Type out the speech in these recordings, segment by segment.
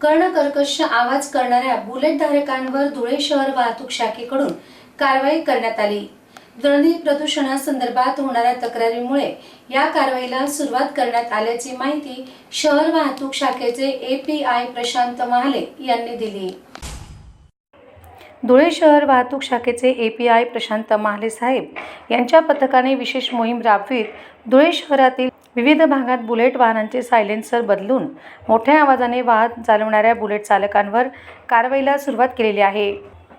कर्णकर्कश आवाज करणाऱ्या बुलेट धारकांवर धुळे शहर वाहतूक शाखेकडून कारवाई करण्यात आली. ध्वनी प्रदूषणासंदर्भात होणाऱ्या तक्रारीमुळे या कारवाईला सुरुवात करण्यात आल्याची माहिती शहर वाहतूक शाखेचे एपीआय प्रशांत महाले यांनी दिली. धुळे शहर वाहतूक शाखेचे A P I Prashant Mahale साहेब यांच्या पथकाने विशेष मोहीम राबवीत धुळे शहरातील विविध भागात बुलेट वाहनांचे सायलेन्सर बदलून मोठ्या आवाजाने वाहन चालवणाऱ्या बुलेट चालकांवर कारवाईला सुरुवात केलेली आहे.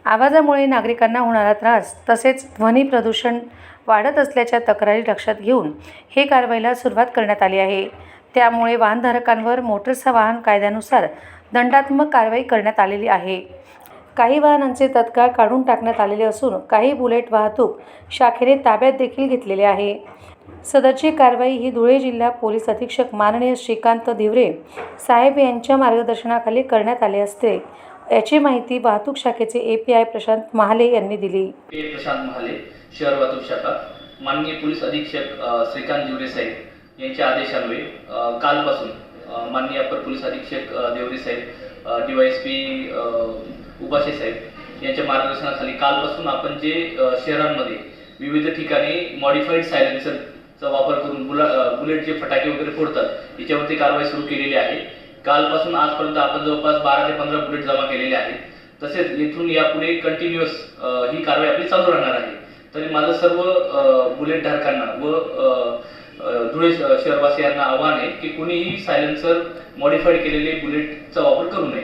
आवाजामुळे नागरिकांना होणारा त्रास तसेच ध्वनी प्रदूषण वाढत असल्याच्या तक्रारी लक्षात घेऊन हे कारवाईला सुरुवात करण्यात आली आहे. त्यामुळे वाहनधारकांवर मोटरचा वाहन कायद्यानुसार दंडात्मक कारवाई करण्यात आलेली आहे. काही वाहनांचे तत्काळ काढून टाकण्यात आलेले असून काही बुलेट वाहतूक शाखेने ताब्यात देखील घेतलेले आहे. सदरची कारवाई ही धुळे जिल्हा पोलीस अधीक्षक माननीय श्रीकांत धिवरे साहेब यांच्या मार्गदर्शनाखाली करण्यात आले असते. याची माहिती वाहतूक शाखेचे A P I Prashant Mahale यांनी दिली. प्रशांत महाले शहर वाहतूक शाखा. माननीय पोलीस अधीक्षक श्रीकांत जिवरे साहेब यांच्या आदेशान्वये कालपासून माननीय अपर पोलीस अधीक्षक देवरे साहेब D Y S P Upashe साहेब यांच्या मार्गदर्शनाखाली कालपासून आपण जे शहरांमध्ये विविध ठिकाणी मॉडिफाईड सायलेन्सरचा वापर करून बुला बुलेट जे फटाके वगैरे फोडतात याच्यावरती कारवाई सुरू केलेली आहे. कालपासून आजपर्यंत आपण जवळपास बारा ते पंधरा बुलेट जमा केलेले आहेत. तसेच येथून यापुढे कंटिन्युअस ही कारवाई आपली चालू राहणार आहे. तरी माझं सर्व बुलेट धारकांना व धुळे शहरवासियांना आव्हान आहे की कोणीही सायलेन्सर मॉडिफाईड केलेले बुलेटचा वापर करू नये.